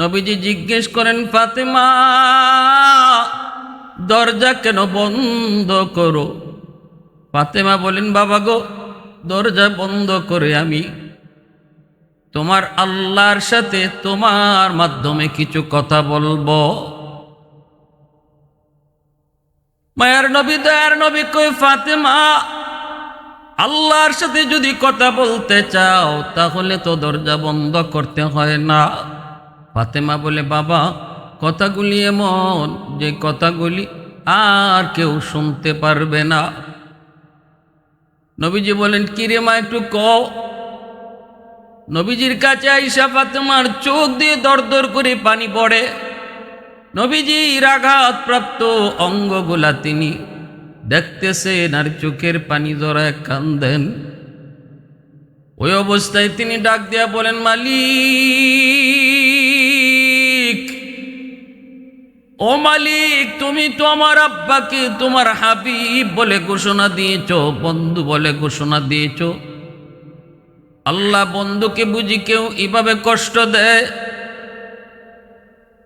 নবীজি জিজ্ঞেস করেন, ফাতেমা, দরজা কেন বন্ধ করো? ফাতেমা বলেন, বাবা গো, দরজা বন্ধ করে আমি তোমার আল্লাহর সাথে তোমার মাধ্যমে কিছু কথা বলব। মায়ার নবী দয়ার নবী কই, ফাতেমা, আল্লাহর সাথে যদি কথা বলতে চাও, তাহলে তো দরজা বন্ধ করতে হয় না। ফাতেমা বলে, বাবা, কথাগুলি এমন যে কথাগুলি আর কেউ শুনতে পারবে না। নবীজি বলেন কিরে মা, একটু কও। নবীজির কাছে আইসা ফাতেমার চোখ দিয়ে দরদর করে পানি পড়ে। নবীজির আঘাতপ্রাপ্ত অঙ্গগুলা তিনি দেখতেছেন আর চোখের পানি জড়ায় কান্দেন ওই অবস্থায় তিনি ডাক দিয়া বলেন, মালিক ও মালিক, তুমি তো আমার আব্বাকে তোমার হাবিব বলে ঘোষণা দিয়েছ, বন্ধু বলে ঘোষণা দিয়েছ। আল্লাহ বন্ধুকে বুঝি কেউ এভাবে কষ্ট দেয়?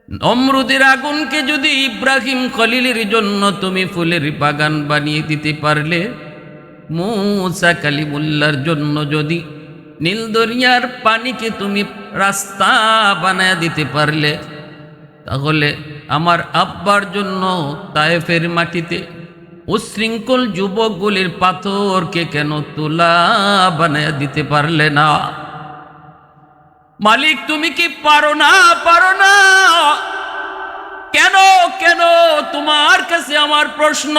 নমরুদের আগুনকে যদি ইব্রাহিম খলিলের জন্য তুমি ফুলের বাগান বানিয়ে দিতে পারলে, মুসা কালিমুল্লার জন্য যদি নীল দরিয়ার পানিকে তুমি রাস্তা বানায় দিতে পারলে, তাহলে আমার আব্বার জন্য তায়েফের মাটিতে উশৃঙ্খল যুবকগুলির পাথরকে কেন তুলা বানায় দিতে পারলে না? মালিক, তুমি কি পারো না? পারো না। কেন কেন তোমার কাছে আমার প্রশ্ন?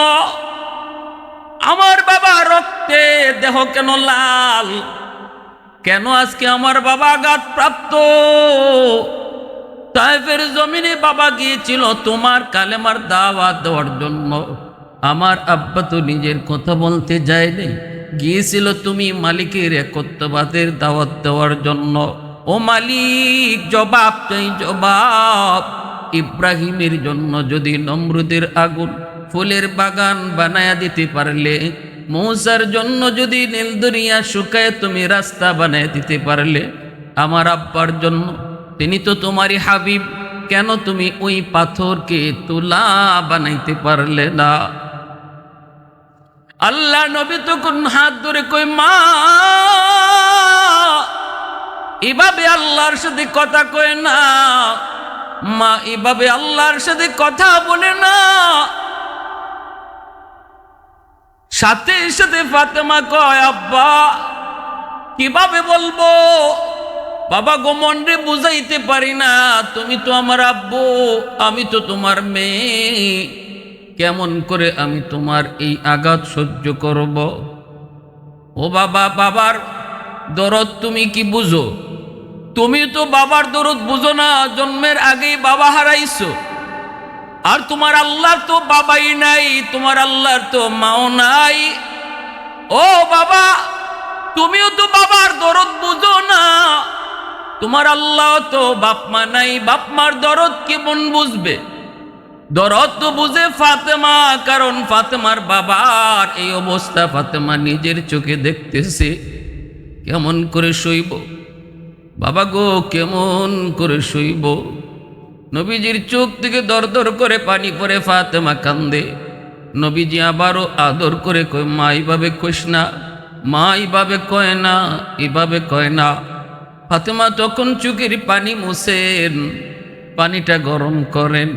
আমার বাবা রক্তে দেহ কেন লাল? কেন আজকে আমার বাবা আঘাত প্রাপ্ত তাইফের জমিনে বাবা গিয়েছিল তোমার কালেমার দাওয়াত দেওয়ার জন্য। আমার আব্বা তো নিজের কথা বলতে যায়নি। গিয়েছিল তুমি মালিকের একত্ববাদের দাওয়াত দেওয়ার জন্য। ও মালিক, জবাব চাই, জবাব। ইব্রাহিমের জন্য যদি নমরুদের আগুন ফুলের বাগান বানায়া দিতে পারলে, মৌসার জন্য যদি নীলদরিয়া শুকায় তুমি রাস্তা বানায় দিতে পারলে, আমার আব্বার জন্য তিনি তো তোমারই হাবিব। কেন তুমি ওই পাথরকে তুলা বানাইতে পারলে না? আল্লাহ নবী তখন হাত ধরে কই মা! এভাবে আল্লাহর সাথে কথা কয় না। মা, এভাবে আল্লাহর সাথে কথা বলে না। সাথে সাথে ফাতেমা কয়, আব্বা, কীভাবে বলব? বাবা গোমন্ডে বুঝাইতে পারি না, তুমি তো আমার আব্বু, আমি তো তোমার মেয়ে। কেমন করে আমি তোমার এই আঘাত সহ্য করব? ও বাবা, বাবার দরদ তুমি কি বুঝো? তুমি তো বাবার দরদ বুঝো না, জন্মের আগেই বাবা হারাইছো। আর তোমার আল্লাহর তো বাবাই নাই, তোমার আল্লাহর তো মাও নাই। ও বাবা, তুমিও তো বাবার দরদ বুঝো না। তোমার আল্লাহ তো বাপমা নাই বাপমার দরদ কেমন বুঝবে? দরদ তো বুঝে ফাতেমা, কারণ ফাতেমার বাবার এই অবস্থা ফাতেমা নিজের চোখে দেখতেছে। কেমন করে সইব বাবা গো, কেমন করে সইব নবীজির চোখ থেকে দরদর করে পানি পরে ফাতেমা কান্দে। নবীজি আবারও আদর করে কয়, মা এইভাবে কইস না, মা এইভাবে কয় না, এভাবে কয় না। ফাতেমা তখন চোখের পানি মুছেন, পানিটা গরম করেন।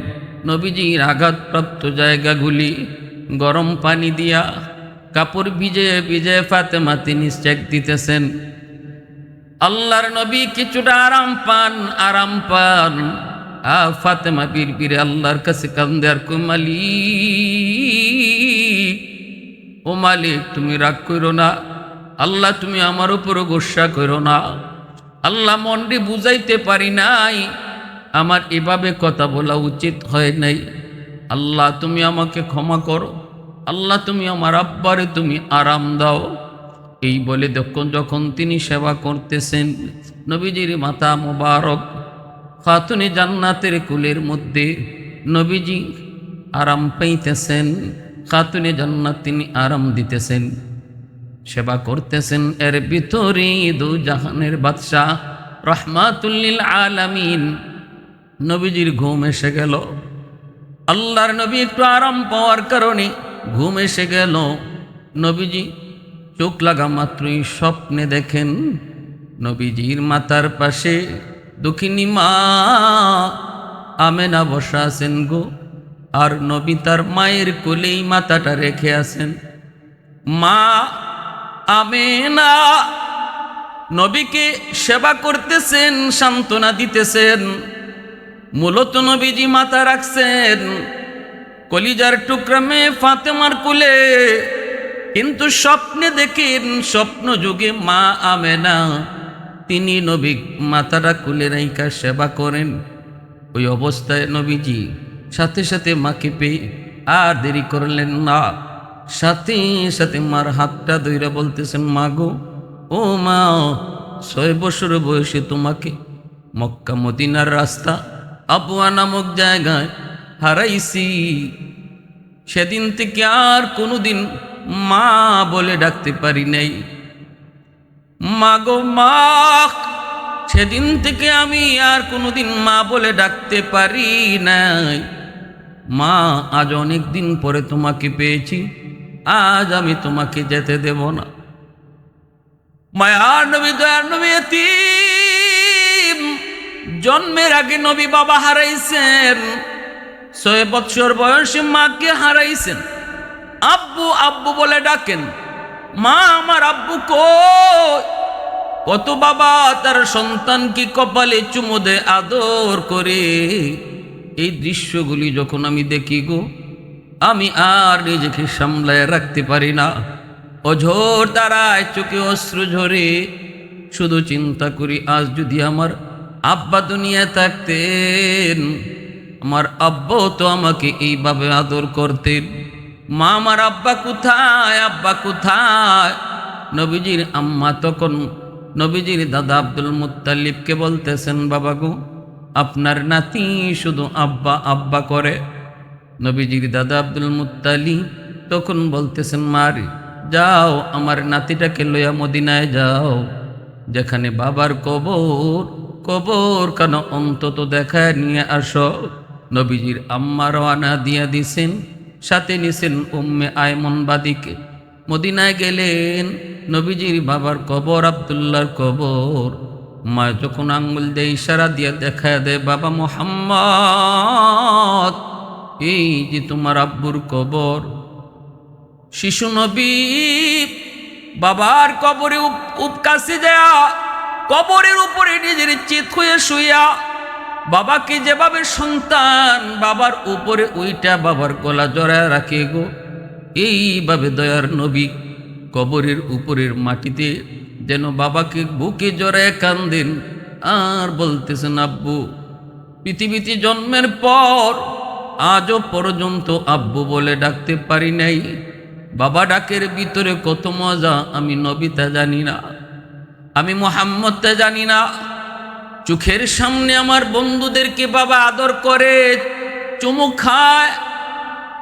নবীজির আঘাতপ্রাপ্ত জায়গাগুলি গরম পানি দিয়া কাপড় ভিজে ভিজে ফাতেমা তিনি চেক দিতেছেন। আল্লাহর নবী কিছুটা আরাম পান আরাম পান। আ ফাতেমা বীর বীরে আল্লাহর কাছে কান্দে, আর কুমালি ও মালিক, তুমি রাগ করো না। আল্লাহ, তুমি আমার উপরও গোসা করো না। আল্লাহ মন্ডে বুঝাইতে পারি নাই। আমার এভাবে কথা বলা উচিত হয় নাই। আল্লাহ তুমি আমাকে ক্ষমা করো। আল্লাহ তুমি আমার আব্বারে তুমি আরাম দাও। এই বলে যখন যখন তিনি সেবা করতেছেন, নবীজির মাতা মোবারক, খাতুনে জান্নাতের কুলের মধ্যে নবীজি আরাম পাইতেছেন, খাতুনে জান্নাত তিনি আরাম দিতেছেন। সেবা করতেছেন এর ভিতরে দু জাহানের বাদশাহ রহমাতুল্লিল আলামিন। নবীজির ঘুম এসে গেল। আল্লাহর নবী একটু আরাম পাওয়ার কারণে ঘুম এসে গেল। নবীজি চোখ লাগা মাত্রই স্বপ্নে দেখেন নবীজির মাতার পাশে দক্ষিণী মা আমেনা বসা আছেন গো। আর নবী তার মায়ের কোলেই মাথাটা রেখে আছেন। মা আমেনা। নবীকে সেবা করতেছেন, সান্ত্বনা দিতেছেন, মূলত নবীজি মাথা রাখছেন। কলিজার টুকরা মেয়ে ফাতেমার কুলে, কিন্তু স্বপ্নে দেখেন, স্বপ্ন যুগে মা আমেনা। তিনি নবী মাথাটা কুলে রাইকা সেবা করেন। ওই অবস্থায় নবীজি সাথে সাথে মাকে পেয়ে আর দেরি করলেন না। সাথে সাথে, মার হাতটা ধইরা বলতেছেন, মা গো, ও মা, ছয় বছর বয়সে তোমাকে মক্কা মদিনার রাস্তা, আবুয়া নামক জায়গায় হারাইছি। সেদিন থেকে আর কোনোদিন মা বলে ডাকতে পারি নাই। মা গো, মা, সেদিন থেকে আমি আর কোনোদিন মা বলে ডাকতে পারি নাই। মা, আজ অনেক দিন পরে তোমাকে পেয়েছি। আজ আমি তোমাকে যেতে দেব না। মায়ার নবী, দয়ার নবী জন্মের আগে নবী বাবা হারাইছেন। ছয় বৎসর বয়সে মাকে হারাইছেন। আব্বু আব্বু বলে ডাকেন, মা, আমার আব্বু কই? কত বাবা, তার সন্তানকে কপালে চুমো দেয় আদর করে। এই দৃশ্যগুলি যখন আমি দেখি গো আমি আর নিজেকে সামলায় রাখতে পারি না। অঝোর দ্বারায় চোখে অশ্রু ঝরে। শুধু চিন্তা করি, আজ যদি আমার আব্বা দুনিয়ায় থাকতেন, আমার আব্বাও তো আমাকে এইভাবে আদর করতেন। মা আমার আব্বা কোথায় আব্বা কোথায়? নবীজির আম্মা তখন নবীজির দাদা আব্দুল মুত্তালিবকে বলতেছেন, বাবা গো, আপনার নাতি শুধু আব্বা আব্বা করে। নবীজির দাদা আব্দুল মুত্তালিব তখন বলতেছেন মারি যাও, আমার নাতিটাকে লইয়া মদিনায় যাও, যেখানে বাবার কবর কবর কেন অন্তত দেখায় নিয়ে আসো। নবীজির আম্মা রওয়ানা দিয়া দিছেন, সাথে নিছেন উম্মে আয়মন বাদিকে। মদিনায় গেলেন, নবীজির বাবার কবর, আবদুল্লার কবর। মা যখন আঙ্গুল দিয়ে ইশারা দিয়ে দেখায় দেয়, বাবা মোহাম্মদ এই যে তোমার আব্বুর কবর, শিশু নবী বাবার কবরে উপ- উপকাশে দেয়া কবরের উপরে নিজের চিত হয়ে শুইয়া, বাবাকে যেভাবে সন্তান বাবার উপরে ওইটা বাবার গলা জড়ায় রাখে গো, এইভাবে দয়ার নবী কবরের উপরের মাটিতে যেন বাবাকে বুকে জড়ায় কান্দেন। আর বলতেছেন, আব্বু, পৃথিবীতে জন্মের পর আজও পর্যন্ত আব্বু বলে ডাকতে পারি নাই। বাবা ডাকের ভিতরে কত মজা, আমি নবিতা জানি না। আমি মোহাম্মদটা জানি না। চোখের সামনে আমার বন্ধুদেরকে বাবা আদর করে, চুমু খায়।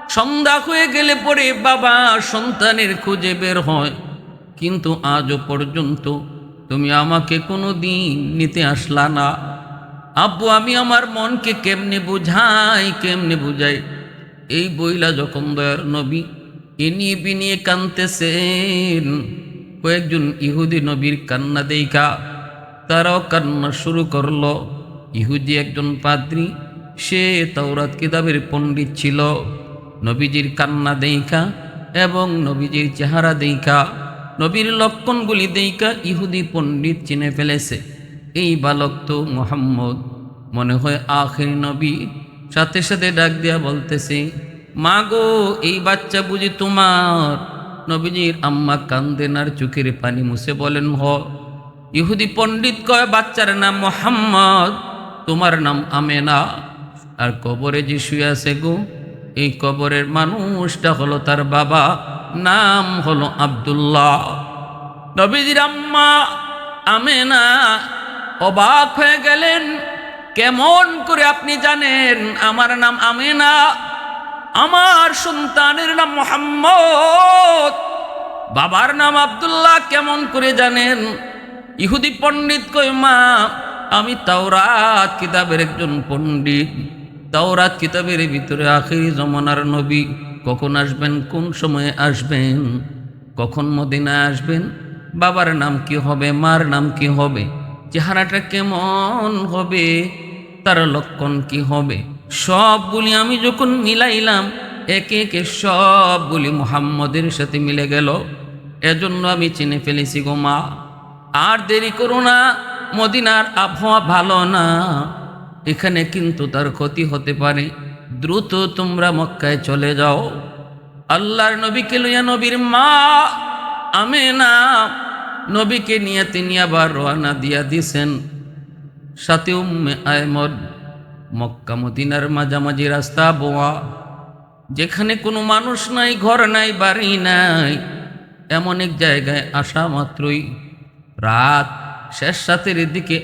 সন্ধ্যা হয়ে গেলে পরে বাবা সন্তানের খুঁজে বের হয়। কিন্তু আজও পর্যন্ত তুমি আমাকে কোনো দিন নিতে আসলা না। আব্বু, আমি আমার মনকে কেমনে বুঝাই কেমনে বুঝাই? এই বইলা যখন দয়ার নবী এ নিয়ে বিনিয়ে কানতেছেন, কয়েকজন ইহুদি নবীর কান্না দেইকা তারাও কান্না শুরু করল। ইহুদি একজন পাদ্রী, সে তাওরাত কিতাবের পণ্ডিত ছিল। নবীজির কান্না দেইকা এবং নবীজির চেহারা দেইকা নবীর লক্ষণগুলি দেইকা ইহুদি পণ্ডিত চিনে ফেলেছে। এই বালক তো মোহাম্মদ। মনে হয় আখের নবী। সাথে সাথে ডাক দিয়া বলতেছে মা গো এই বাচ্চা বুঝি তোমার? নবীজির আম্মা কান্দেন আর চোখের পানি মুছে বলেন, হ, ইহুদি পণ্ডিত কয়, বাচ্চার নাম মোহাম্মদ, তোমার নাম আমেনা। আর কবরে যে শুয়ে আছে গো, এই কবরের মানুষটা হলো তার বাবা, নাম হলো আব্দুল্লাহ। নবীজির আম্মা, আমেনা অবাক হয়ে গেলেন। কেমন করে আপনি জানেন? আমার নাম আমিনা। আমার সন্তানের নাম মোহাম্মদ। বাবার নাম আবদুল্লাহ, কেমন করে জানেন? ইহুদি পণ্ডিত কই মা, আমি তাওরাত কিতাবের একজন পণ্ডিত। তাওরাত কিতাবের ভিতরে আখিরি জমানার নবী কখন আসবেন? কোন সময়ে আসবেন? কখন মদিনায় আসবেন? বাবার নাম কি হবে? মার নাম কি হবে? চেহারাটা কেমন হবে? তার লক্ষণ কি হবে? সবগুলি আমি যখন মিলাইলাম, একে একে সবগুলি মোহাম্মদের সাথে মিলে গেল। এজন্য আমি চিনে ফেলেছি গো মা, আর দেরি করো না, মদিনার আবহাওয়া ভালো না। এখানে কিন্তু তার ক্ষতি হতে পারে। দ্রুত তোমরা মক্কায় চলে যাও। আল্লাহর নবীকে লইয়া নবীর মা আমি না নবীকে নিয়ে তিনি আবার রওনা দিয়া দিছেন। সাথে উম্মে আয়মদ মক্কা মদিনার মাঝামাঝি রাস্তা বোয়া, যেখানে কোনো মানুষ নাই, ঘর নাই, বাড়ি নাই, এমন এক জায়গায় আসা মাত্রই রাত শেষ রাতের দিকে